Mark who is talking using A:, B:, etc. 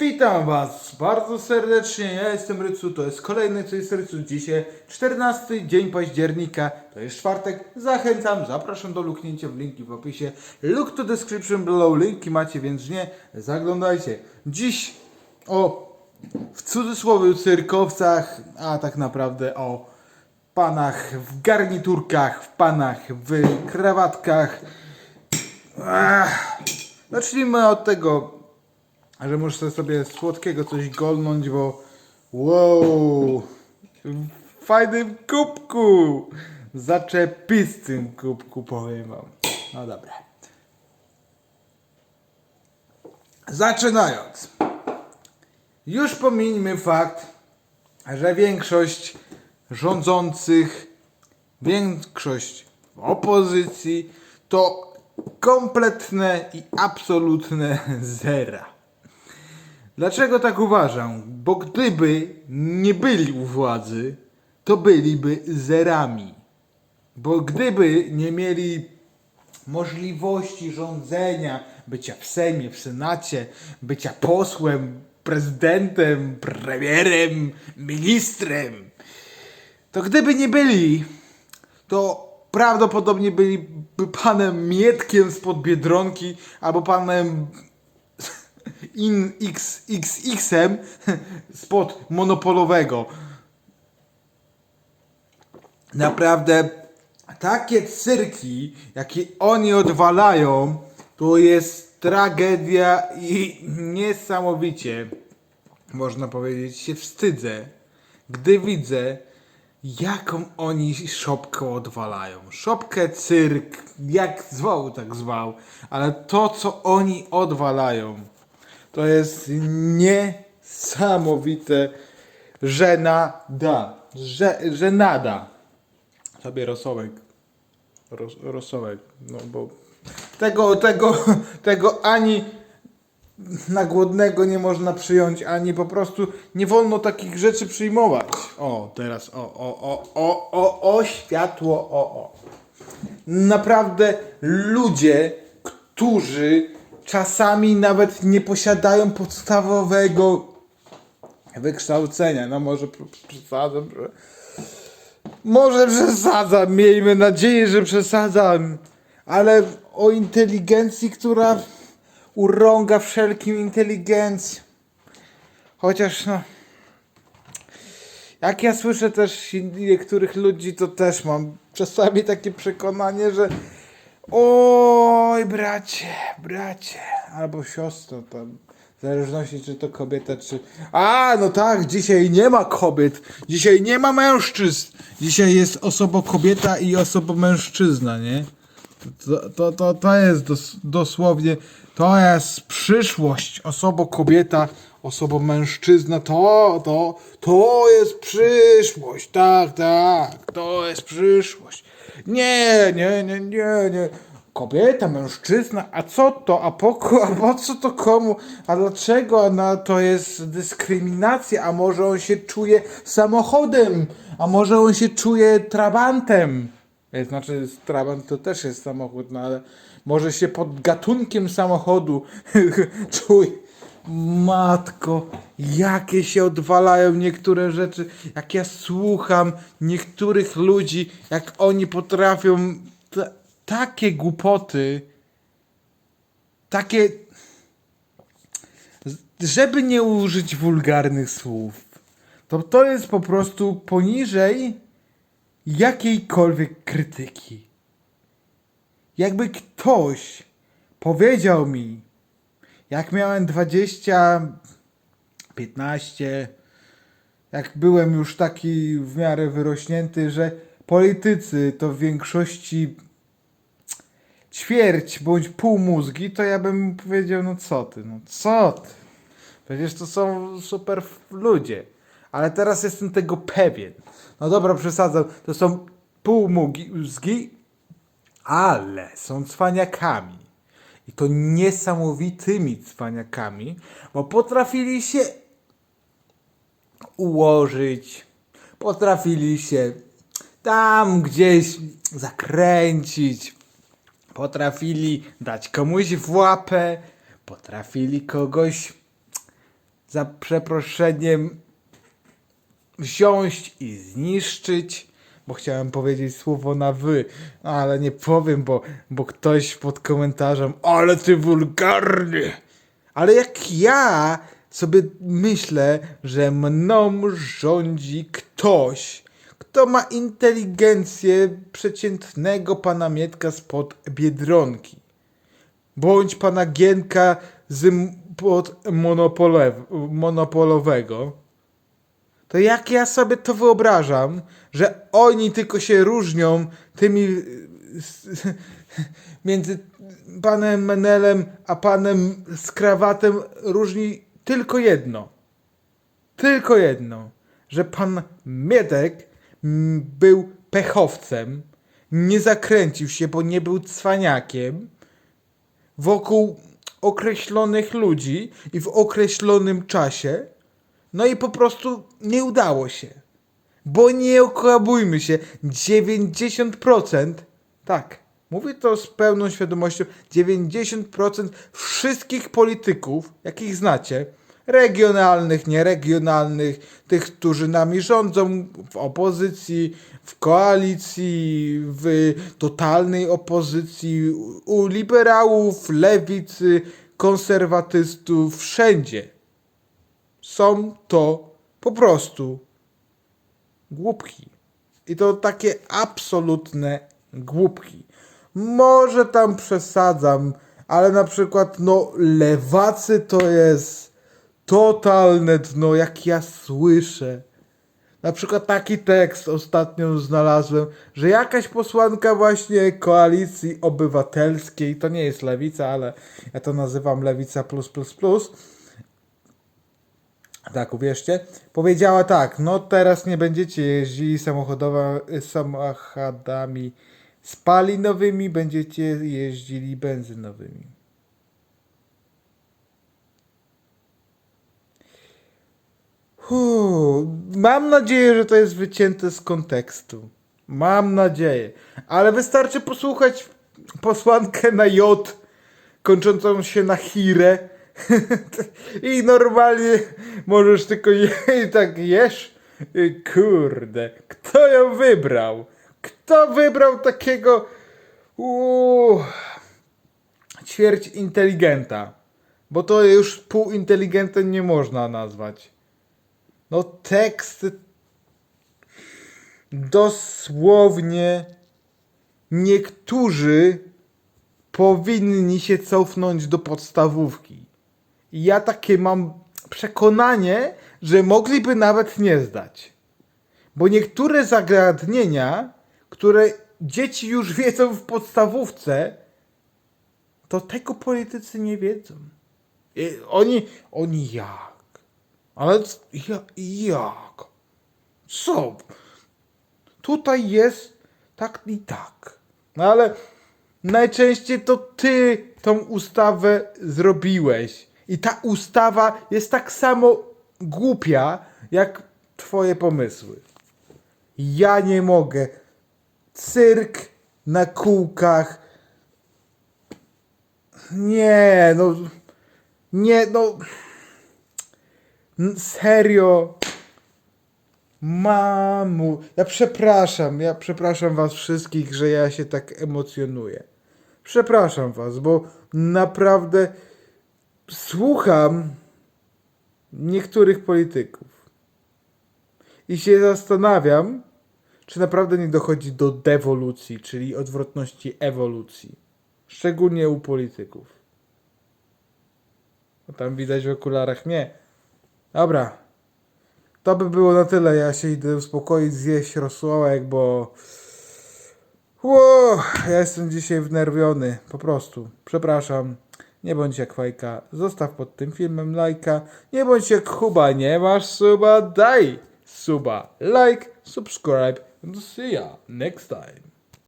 A: Witam Was bardzo serdecznie, ja jestem Rycu, to jest kolejny Co jest Rycu. Dzisiaj 14 dzień października, to jest czwartek. Zachęcam, zapraszam do luknięcia w linki w opisie. Look to description below, linki macie, więc nie zaglądajcie. Dziś o w cudzysłowie cyrkowcach, a tak naprawdę o panach w garniturkach, w panach w krawatkach. Ach, zacznijmy od tego, że muszę sobie słodkiego coś golnąć, bo wow, w fajnym kubku, zaczepistym kubku powiem wam. No dobra. Zaczynając. Już pomińmy fakt, że większość rządzących, większość opozycji to kompletne i absolutne zera. Dlaczego tak uważam? Bo gdyby nie byli u władzy, to byliby zerami. Bo gdyby nie mieli możliwości rządzenia, bycia w Sejmie, w Senacie, bycia posłem, prezydentem, premierem, ministrem, to gdyby nie byli, to prawdopodobnie byliby panem Mietkiem spod Biedronki albo panem in XXX-em spod monopolowego. Naprawdę takie cyrki, jakie oni odwalają, to jest tragedia i niesamowicie, można powiedzieć, się wstydzę, gdy widzę, jaką oni szopkę odwalają. Szopkę, cyrk, jak zwał, tak zwał, ale to, co oni odwalają, to jest niesamowite, że nada, że, że nada. Sobie rosołek, Ros, rosołek, no bo tego, tego, tego ani na głodnego nie można przyjąć, ani po prostu nie wolno takich rzeczy przyjmować. O, teraz, o, o, o, o, o, o, światło, o, o. Naprawdę ludzie, którzy czasami nawet nie posiadają podstawowego wykształcenia, no może pr- przesadzam, że... Może przesadzam, miejmy nadzieję, że przesadzam, ale o inteligencji, która urąga wszelkim inteligencjom. Chociaż no. Jak ja słyszę też niektórych ludzi, to też mam czasami takie przekonanie, że oj bracie, bracie, albo siostro tam. W zależności czy to kobieta, czy... A, no tak, dzisiaj nie ma kobiet. Dzisiaj nie ma mężczyzn. Dzisiaj jest osoba kobieta i osoba mężczyzna, nie? To, to, to, to jest dos, dosłownie, to jest przyszłość. Osoba kobieta, osoba mężczyzna, to, to, to jest przyszłość. Tak, tak, to jest przyszłość. Nie, nie, nie, nie, nie. Kobieta, mężczyzna, a co to, a po, a po co to komu, a dlaczego na to jest dyskryminacja, a może on się czuje samochodem, a może on się czuje trabantem. E, Znaczy, Trabant to też jest samochód, no ale może się pod gatunkiem samochodu czuj. Matko, jakie się odwalają niektóre rzeczy, jak ja słucham niektórych ludzi, jak oni potrafią ta, takie głupoty, takie, żeby nie użyć wulgarnych słów, to to jest po prostu poniżej jakiejkolwiek krytyki. Jakby ktoś powiedział mi, jak miałem 20, 15, jak byłem już taki w miarę wyrośnięty, że politycy to w większości ćwierć bądź pół mózgi, to ja bym powiedział, no co ty, no co ty. Przecież to są super ludzie. Ale teraz jestem tego pewien. No dobra, przesadzam. To są półmózgi, ale są cwaniakami. I to niesamowitymi cwaniakami, bo potrafili się ułożyć, potrafili się tam gdzieś zakręcić, potrafili dać komuś w łapę, potrafili kogoś za przeproszeniem wziąć i zniszczyć, bo chciałem powiedzieć słowo na wy, no ale nie powiem, bo, bo ktoś pod komentarzem, ale ty wulgarny. Ale jak ja sobie myślę, że mną rządzi ktoś, kto ma inteligencję przeciętnego pana Mietka spod Biedronki, bądź pana Gienka z pod monopolowego, to jak ja sobie to wyobrażam, że oni tylko się różnią tymi między panem Menelem a panem z krawatem różni tylko jedno. Tylko jedno, że pan Mietek mm, był pechowcem, nie zakręcił się, bo nie był cwaniakiem, wokół określonych ludzi i w określonym czasie, no i po prostu nie udało się. Bo nie okłamujmy się, 90%, tak, mówię to z pełną świadomością, 90% wszystkich polityków, jakich znacie, regionalnych, nieregionalnych, tych, którzy nami rządzą w opozycji, w koalicji, w totalnej opozycji, u liberałów, lewicy, konserwatystów, wszędzie są to po prostu głupki. I to takie absolutne głupki. Może tam przesadzam, ale na przykład no lewacy to jest totalne dno, jak ja słyszę. Na przykład taki tekst ostatnio znalazłem, że jakaś posłanka właśnie koalicji obywatelskiej, to nie jest lewica, ale ja to nazywam lewica plus plus plus, tak, uwierzcie. Powiedziała tak, no teraz nie będziecie jeździli samochodami spalinowymi, będziecie jeździli benzynowymi. Huu, mam nadzieję, że to jest wycięte z kontekstu. Mam nadzieję. Ale wystarczy posłuchać posłankę na J, kończącą się na Hirę. I normalnie możesz tylko je, tak jesz. Kurde, kto ją wybrał? Kto wybrał takiego uuu, ćwierć inteligenta? Bo to już pół inteligentem nie można nazwać. No tekst dosłownie niektórzy powinni się cofnąć do podstawówki. Ja takie mam przekonanie, że mogliby nawet nie zdać. Bo niektóre zagadnienia, które dzieci już wiedzą w podstawówce, to tego politycy nie wiedzą. I oni, oni jak? Ale ja, jak? Co? Tutaj jest tak i tak. No ale najczęściej to ty tą ustawę zrobiłeś. I ta ustawa jest tak samo głupia, jak twoje pomysły. Ja nie mogę. Cyrk na kółkach. Nie, no. Nie, no. Serio. Mamu, ja przepraszam, ja przepraszam was wszystkich, że ja się tak emocjonuję. Przepraszam was, bo naprawdę słucham niektórych polityków i się zastanawiam, czy naprawdę nie dochodzi do dewolucji, czyli odwrotności ewolucji. Szczególnie u polityków. Bo tam widać w okularach nie. Dobra. To by było na tyle. Ja się idę uspokoić, zjeść rosołek, bo... Ło, ja jestem dzisiaj wnerwiony. Po prostu. Przepraszam. Nie bądź jak fajka. Zostaw pod tym filmem lajka. Nie bądź jak Kuba. Nie masz suba? Daj suba. Like, subscribe. And see ya next time.